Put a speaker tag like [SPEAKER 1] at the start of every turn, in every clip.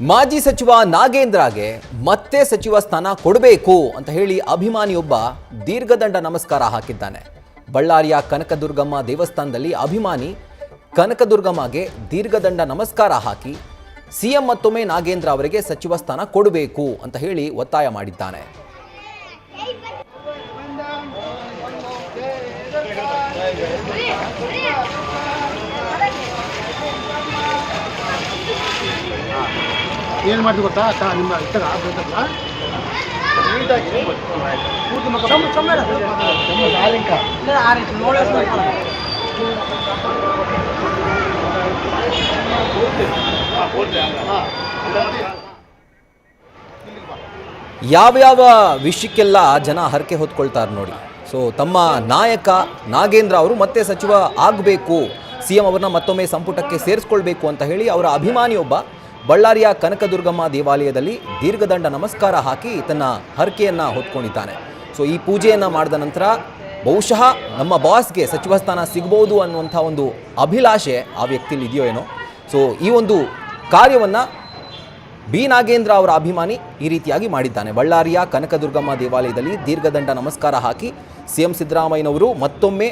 [SPEAKER 1] ಮಾಜಿ ಸಚಿವ ನಾಗೇಂದ್ರಗೆ ಮತ್ತೆ ಸಚಿವ ಸ್ಥಾನ ಕೊಡಬೇಕು ಅಂತ ಹೇಳಿ ಅಭಿಮಾನಿಯೊಬ್ಬ ದೀರ್ಘದಂಡ ನಮಸ್ಕಾರ ಹಾಕಿದ್ದಾನೆ ಬಳ್ಳಾರಿಯ ಕನಕದುರ್ಗಮ್ಮ ದೇವಸ್ಥಾನದಲ್ಲಿ ಅಭಿಮಾನಿ ಕನಕದುರ್ಗಮ್ಮಗೆ ದೀರ್ಘದಂಡ ನಮಸ್ಕಾರ ಹಾಕಿ ಸಿಎಂ ಮತ್ತೊಮ್ಮೆ ನಾಗೇಂದ್ರ ಅವರಿಗೆ ಸಚಿವ ಸ್ಥಾನ ಕೊಡಬೇಕು ಅಂತ ಹೇಳಿ ಒತ್ತಾಯ ಮಾಡಿದ್ದಾನೆ
[SPEAKER 2] ಏನು ಮಾಡಿದ್ರು ಗೊತ್ತಾ? ಅಕ್ಕ ನಿಮ್ಮ ಇತ್ತಾಗ ನೀಟಾಗಿ ಸಾಲಿಂಕ
[SPEAKER 1] ಯಾವ್ಯಾವ ವಿಷಯಕ್ಕೆಲ್ಲ ಜನ ಹರಕೆ ಹೊತ್ಕೊಳ್ತಾರೆ ನೋಡಿ. ಸೊ ತಮ್ಮ ನಾಯಕ ನಾಗೇಂದ್ರ ಅವರು ಮತ್ತೆ ಸಚಿವ ಆಗಬೇಕು. ಸಿ ಎಂ ಅವ್ರನ್ನ ಮತ್ತೊಮ್ಮೆ ಸಂಪುಟಕ್ಕೆ ಸೇರಿಸ್ಕೊಳ್ಬೇಕು ಅಂತ ಹೇಳಿ ಅವರ ಅಭಿಮಾನಿಯೊಬ್ಬ ಬಳ್ಳಾರಿಯ ಕನಕದುರ್ಗಮ್ಮ ದೇವಾಲಯದಲ್ಲಿ ದೀರ್ಘದಂಡ ನಮಸ್ಕಾರ ಹಾಕಿ ತನ್ನ ಹರಕೆಯನ್ನು ಹೊತ್ಕೊಂಡಿದ್ದಾನೆ. ಸೊ, ಈ ಪೂಜೆಯನ್ನು ಮಾಡಿದ ನಂತರ ಬಹುಶಃ ನಮ್ಮ ಬಾಸ್ಗೆ ಸಚಿವ ಸ್ಥಾನ ಸಿಗ್ಬೋದು ಅನ್ನುವಂಥ ಒಂದು ಅಭಿಲಾಷೆ ಆ ವ್ಯಕ್ತಿಲಿ ಇದೆಯೋ ಏನೋ. ಸೊ, ಈ ಒಂದು ಕಾರ್ಯವನ್ನು ಬಿ. ನಾಗೇಂದ್ರ ಅವರ ಅಭಿಮಾನಿ ಈ ರೀತಿಯಾಗಿ ಮಾಡಿದ್ದಾನೆ. ಬಳ್ಳಾರಿಯ ಕನಕದುರ್ಗಮ್ಮ ದೇವಾಲಯದಲ್ಲಿ ದೀರ್ಘದಂಡ ನಮಸ್ಕಾರ ಹಾಕಿ ಸಿ ಎಂ ಸಿದ್ದರಾಮಯ್ಯನವರು ಮತ್ತೊಮ್ಮೆ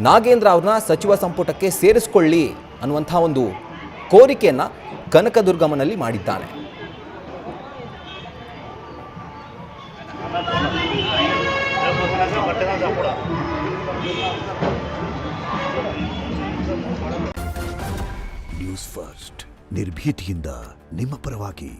[SPEAKER 1] ನಾಗೇಂದ್ರ ಅವ್ರನ್ನ ಸಚಿವ ಸಂಪುಟಕ್ಕೆ ಸೇರಿಸಿಕೊಳ್ಳಿ ಅನ್ನುವಂಥ ಒಂದು ಕೋರಿಕೆಯನ್ನು ಕನಕದುರ್ಗಮ್ಮನಲ್ಲಿ ಮಾಡಿದ್ದಾನೆ.
[SPEAKER 3] ನ್ಯೂಸ್ ಫಸ್ಟ್ ನಿರ್ಭೀತಿಯಿಂದ ನಿಮ್ಮ ಪರವಾಗಿ.